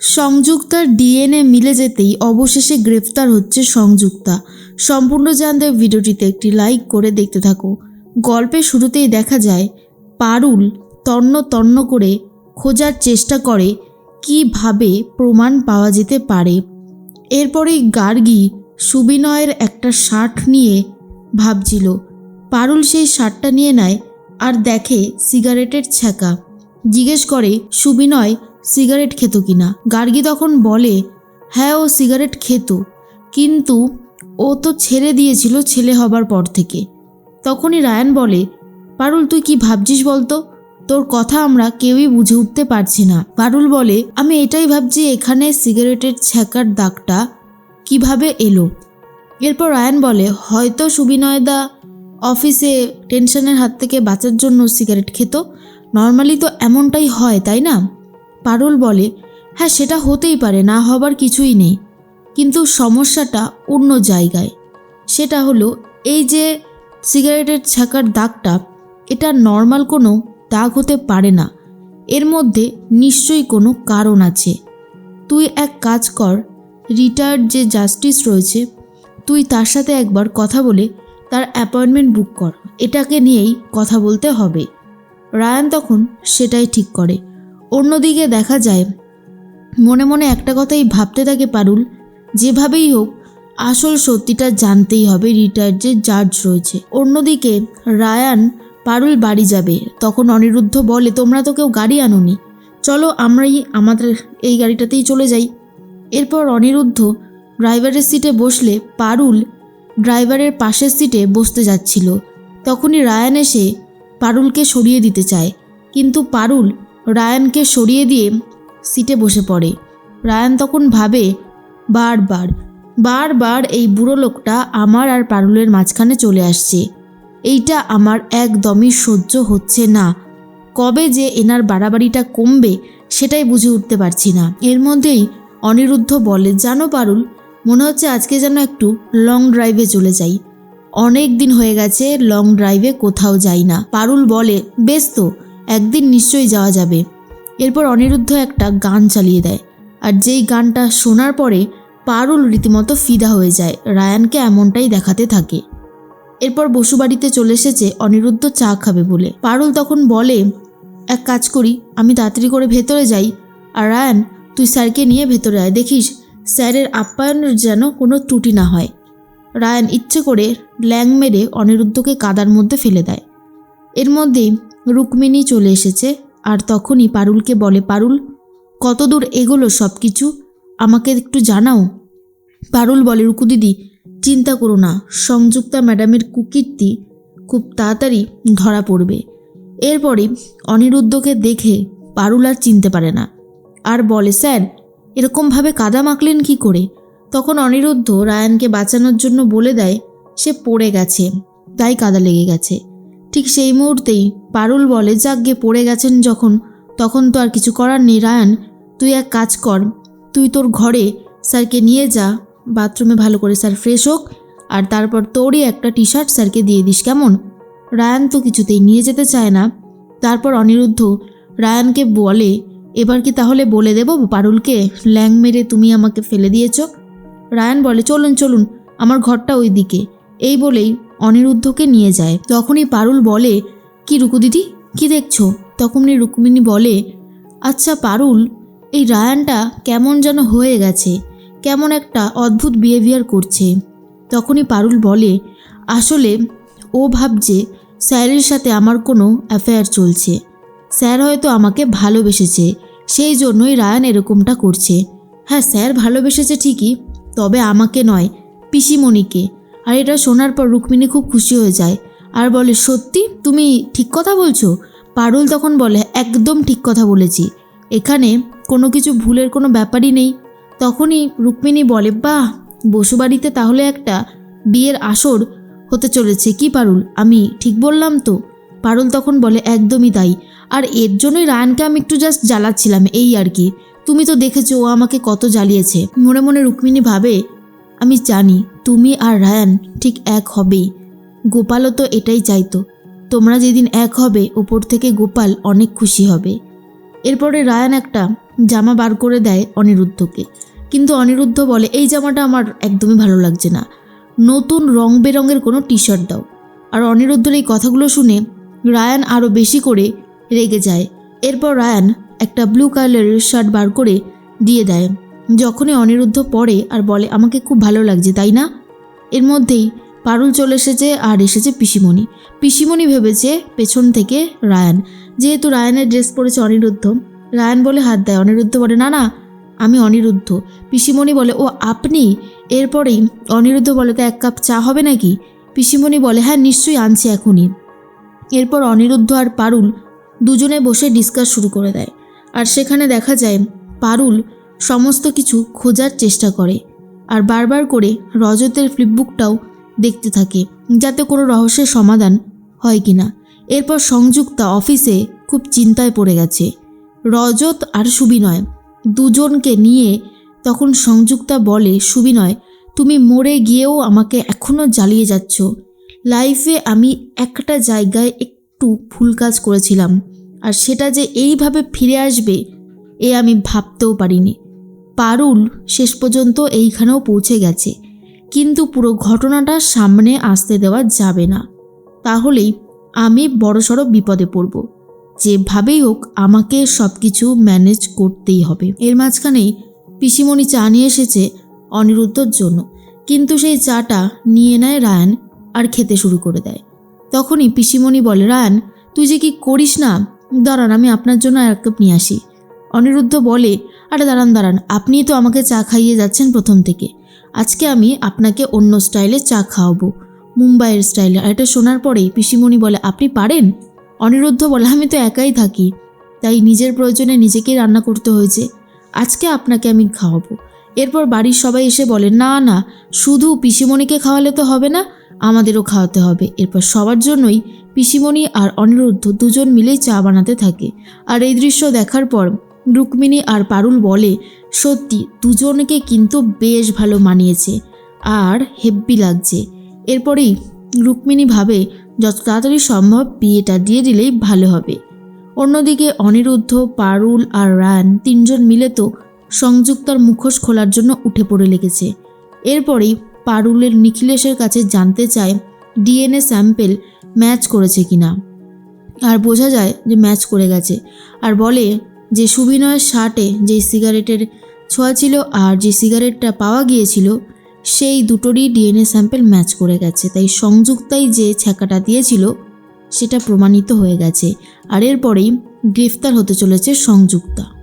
সংযুক্তার DNA মিলে যেতেই অবশেষে গ্রেফতার হচ্ছে সংযুক্তা। সম্পূর্ণ জানতে ভিডিওটিতে একটি লাইক করে দেখতে থাকো। গল্পের শুরুতেই দেখা যায়, পারুল তন্ন তন্ন করে খোঁজার চেষ্টা করে কীভাবে প্রমাণ পাওয়া যেতে পারে। এরপরেই গার্গী সুবিনয়ের একটা শার্ট নিয়ে ভাবছিল। পারুল সেই শার্টটা নিয়ে নেয় আর দেখে সিগারেটের ছ্যাঁকা। জিজ্ঞেস করে, সুবিনয় সিগারেট খেত কিনা গার্গী তখন বলে হ্যাঁ ও সিগারেট খেত। কিন্তু ও তো ছেড়ে দিয়েছিল ছেলে হবার পর থেকে। তখনই রায়ান বলে, পারুল, তুই কি ভাবছিস বলতো? তোর কথা আমরা কেউই বুঝে উঠতে পারছি না। পারুল বলে, আমি এটাই ভাবছি, এখানে সিগারেটের ছ্যাঁকার দাগটা কীভাবে এলো? এরপর রায়ান বলে, হয়তো সুবিনয়দা অফিসে টেনশনের হাত থেকে বাঁচার জন্য সিগারেট খেত। নর্মালি তো এমনটাই হয়, তাই না? পারুল বলে হ্যাঁ সেটা হতেই পারে, না হবার কিছুই নেই। কিন্তু সমস্যাটা অন্য জায়গায়। সেটা হলো, এই যে সিগারেটের ছাকার দাগটা, এটা নর্মাল কোনো দাগ হতে পারে না। এর মধ্যে নিশ্চয়ই কোনো কারণ আছে। তুই এক কাজ কর, রিটায়ার্ড যে জাস্টিস রয়েছে, তুই তার সাথে একবার কথা বলে তার অ্যাপয়েন্টমেন্ট বুক কর। এটাকে নিয়েই কথা বলতে হবে। রায়ান তখন সেটাই ঠিক করে। অন্যদিকে দেখা যায়, মনে মনে একটা কথাই ভাবতে থাকে পারুল, যেভাবেই হোক, আসল সত্যিটা জানতেই হবে রিটায়ার্ড যে জাজ রয়েছে। অন্যদিকে রায়ান, পারুল বাড়ি যাবে, তখন অনিরুদ্ধ বলে, তোমরা তো কেউ গাড়ি আনোনি। চলো আমরাই আমাদের এই গাড়িটাতেই চলে যাই। এরপর অনিরুদ্ধ ড্রাইভারের সিটে বসলে পারুল ড্রাইভারের পাশের সিটে বসতে যাচ্ছিল। তখনই রায়ান এসে পারুলকে সরিয়ে দিতে চায়। কিন্তু পারুল রায়ানকে সরিয়ে দিয়ে সিটে বসে পড়ে। রায়ান তখন ভাবে বারবার বারবার এই বুড়ো লোকটা আমার আর পারুলের মাঝখানে চলে আসছে। এইটা আমার একদমই সহ্য হচ্ছে না। কবে যে এনার বাড়াবাড়িটা কমবে সেটাই বুঝে উঠতে পারছি না। এর মধ্যেই অনিরুদ্ধ বলে, জানো পারুল, মনে হচ্ছে আজকে যেন একটু লং ড্রাইভে চলে যাই। অনেক দিন হয়ে গেছে লং ড্রাইভে কোথাও যাই না। পারুল বলে, বেশ তো একদিন নিশ্চয়ই যাওয়া যাবে। এরপর অনিরুদ্ধ একটা গান চালিয়ে দেয়। আর যেই গানটা শোনার পরে পারুল রীতিমতো ফিদা হয়ে যায়, রায়ানকে এমনটাই দেখাতে থাকে। এরপর বসুবাড়িতে চলে এসেছে, অনিরুদ্ধ চা খাবে বলে। পারুল তখন বলে, এক কাজ করি, আমি তাড়াতাড়ি করে ভেতরে যাই। আর রায়ান, তুই স্যারকে নিয়ে ভেতরে আয়। দেখিস, স্যারের আপ্যায়নের যেন কোনো ত্রুটি না হয়। রায়ান ইচ্ছে করে ল্যাং মেরে অনিরুদ্ধকে কাদার মধ্যে ফেলে দেয়। এর মধ্যেই রুক্মিণী চলে এসেছে, আর তখনই পারুলকে বলে, পারুল, কতদূর এগোলো সব কিছু আমাকে একটু জানাও। পারুল বলে, রুকু দিদি, চিন্তা করো না, সংযুক্তা ম্যাডামের কুকীর্তি খুব তাড়াতাড়ি ধরা পড়বে। এরপরে অনিরুদ্ধকে দেখে পারুল আর চিনতে পারে না। আর বলে, স্যার, এরকমভাবে কাদা মাখলেন কি করে? তখন অনিরুদ্ধ রায়ানকে বাঁচানোর জন্য বলে দেয়, সে পড়ে গেছে, তাই কাদা লেগে গেছে। ঠিক সেই মুহূর্তেই পারুল বলে, যাক গিয়ে পড়ে গেছেন যখন, তখন তো আর কিছু করার নেই, রায়ান। তুই এক কাজ কর, তুই তোর ঘরে স্যারকে নিয়ে যা, বাথরুমে ভালো করে স্যার ফ্রেশ হোক, আর তারপর তোরই একটা টি শার্ট স্যারকে দিয়ে দিস, কেমন? রায়ান তো কিছুতেই নিয়ে যেতে চায় না। তারপর অনিরুদ্ধ রায়ানকে বলে, এবার কি তাহলে বলে দেবো পারুলকে? ল্যাং মেরে তুমি আমাকে ফেলে দিয়েছ? রায়ান বলে, চলুন চলুন, আমার ঘরটা ওই দিকে এই বলেই অনিরুদ্ধকে নিয়ে যায়। তখনই পারুল বলে কি রুকু দিদি? কি দেখছ? তখনই রুক্মিণী বলে আচ্ছা পারুল, এই রায়ানটা কেমন যেন হয়ে গেছে, কেমন একটা অদ্ভুত বিহেভিয়ার করছে। তখনই পারুল বলে, আসলে ও ভাবছে স্যারের সাথে আমার কোনো অ্যাফেয়ার চলছে। স্যার হয়তো আমাকে ভালোবেসেছে, সেই জন্যই রায়ান এরকমটা করছে। হ্যাঁ স্যার ভালোবেসেছে ঠিকই, তবে আমাকে নয়, পিসিমণিকে। আর এটা শোনার পর রুক্মিণী খুব খুশি হয়ে যায়। আর বলে, সত্যি? তুমি ঠিক কথা বলছো? পারুল তখন বলে, একদম ঠিক কথা বলেছি। এখানে কোনো কিছু ভুলের কোনো ব্যাপারই নেই। তখনই রুক্মিণী বলে, বাহ, বসুবাড়িতে তাহলে একটা বিয়ের আসর হতে চলেছে কি পারুল? আমি ঠিক বললাম তো? পারুল তখন বলে, একদমই তাই। আর এর জন্যই রায়ানকে আমি একটু জাস্ট জ্বালাচ্ছিলাম, এই আর কি। তুমি তো দেখেছ, ও আমাকে কত জ্বালিয়েছে। মনে মনে রুক্মিণী ভাবে, আমি জানি, তুমি আর রায়ান ঠিক এক হবেই। গোপালও তো এটাই চাইতো, তোমরা যেদিন এক হবে ওপর থেকে গোপাল অনেক খুশি হবে। এরপরে রায়ান একটা জামা বার করে দেয় অনিরুদ্ধকে। কিন্তু অনিরুদ্ধ বলে, এই জামাটা আমার একদমই ভালো লাগছে না। নতুন রং বেরঙের কোনো টি শার্ট দাও। আর অনিরুদ্ধর এই কথাগুলো শুনে রায়ান আরও বেশি করে রেগে যায়। এরপর রায়ান একটা ব্লু কালারের শার্ট বার করে দিয়ে দেয়। যখনই অনিরুদ্ধ পড়ে আর বলে, আমাকে খুব ভালো লাগছে, তাই না? এর মধ্যেই পারুল চলে এসেছে আর এসেছে পিসিমণি। পিসিমণি ভেবেছে পেছন থেকে রায়ান। যেহেতু রায়ানের ড্রেস পরেছে অনিরুদ্ধ, রায়ান বলে হাত দেয়, অনিরুদ্ধ বলে, না না, আমি অনিরুদ্ধ। পিসিমণি বলে, ও, আপনি? এরপরেই অনিরুদ্ধ বলে, তো এক কাপ চা হবে নাকি? পিসিমণি বলে হ্যাঁ নিশ্চয়ই আনছি এখনই। এরপর অনিরুদ্ধ আর পারুল দুজনে বসে ডিসকাস শুরু করে দেয়। আর সেখানে দেখা যায়, পারুল সমস্ত কিছু খোঁজার চেষ্টা করে। আর বারবার করে রজতের ফ্লিপবুকটাও দেখতে থাকে, যাতে কোনো রহস্যের সমাধান হয় কি না এরপর সংযুক্তা অফিসে খুব চিন্তায় পড়ে গেছে। রজত আর সুবিনয় দুজনকে নিয়ে তখন সংযুক্তা বলে, সুবিনয়, তুমি মরে গিয়েও আমাকে এখনও জ্বালিয়ে যাচ্ছ। লাইফে আমি একটা জায়গায় একটু ভুল কাজ করেছিলাম, আর সেটা যে এইভাবে ফিরে আসবে এ আমি ভাবতেও পারিনি। পারুল শেষ পর্যন্ত এইখানেও পৌঁছে গেছে। কিন্তু পুরো ঘটনাটা সামনে আসতে দেওয়া যাবে না। তাহলেই আমি বড়সড় বিপদে পড়ব। যেভাবেই হোক, আমাকে সব কিছু ম্যানেজ করতেই হবে। এর মাঝখানেই পিসিমণি চা নিয়ে এসেছে অনিরুদ্ধর জন্য। কিন্তু সেই চাটা নিয়ে নেয় রায়ান আর খেতে শুরু করে দেয়। তখনই পিসিমণি বলে, রায়ান, তুই যে কি করিস না? দাঁড়ান, আমি আপনার জন্য এক কাপ নিয়ে আসি। অনিরুদ্ধ বলে, আরে দাঁড়ান দাঁড়ান, আপনিই তো আমাকে চা খাইয়ে যাচ্ছেন প্রথম থেকে। আজকে আমি আপনাকে অন্য স্টাইলে চা খাওয়াবো। মুম্বাইয়ের স্টাইলে। আর এটা শোনার পরেই পিসিমণি বলে, আপনি পারেন? অনিরুদ্ধ বলে, আমি তো একাই থাকি। তাই নিজের প্রয়োজনে নিজেকেই রান্না করতে হয়েছে। আজকে আপনাকে আমি খাওয়াবো। এরপর বাড়ির সবাই এসে বলে, না না, শুধু পিসিমণিকে খাওয়ালে তো হবে না, আমাদেরও খাওয়াতে হবে। এরপর সবার জন্যই পিসিমণি আর অনিরুদ্ধ দুজন মিলেই চা বানাতে থাকে। আর এই দৃশ্য দেখার পর রুক্মিণী আর পারুল বলে, সত্যি, দুজনকে কিন্তু বেশ ভালো মানিয়েছে। আর হেব্বি লাগছে। এরপরেই রুক্মিণী ভাবে, যত তাড়াতাড়ি সম্ভব বিয়েটা দিয়ে দিলেই ভালো হবে। অন্যদিকে অনিরুদ্ধ, পারুল আর রায়ান তিনজন মিলে তো সংযুক্তার মুখোশ খোলার জন্য উঠে পড়ে লেগেছে। এরপরেই পারুলের নিখিলেশের কাছে জানতে চায়, ডিএনএ স্যাম্পেল ম্যাচ করেছে কিনা? আর বোঝা যায় যে ম্যাচ করে গেছে। আর বলে যে সুবিনয়ের শার্টে যে সিগারেটের ছোঁয়া ছিল আর যে সিগারেটটা পাওয়া গিয়েছিল, সেই দুটোরই ডিএনএ স্যাম্পেল ম্যাচ করে গেছে। তাই সংযুক্তাই যে ছ্যাঁকাটা দিয়েছিল, সেটা প্রমাণিত হয়ে গেছে। আর এরপরেই গ্রেফতার হতে চলেছে সংযুক্তা।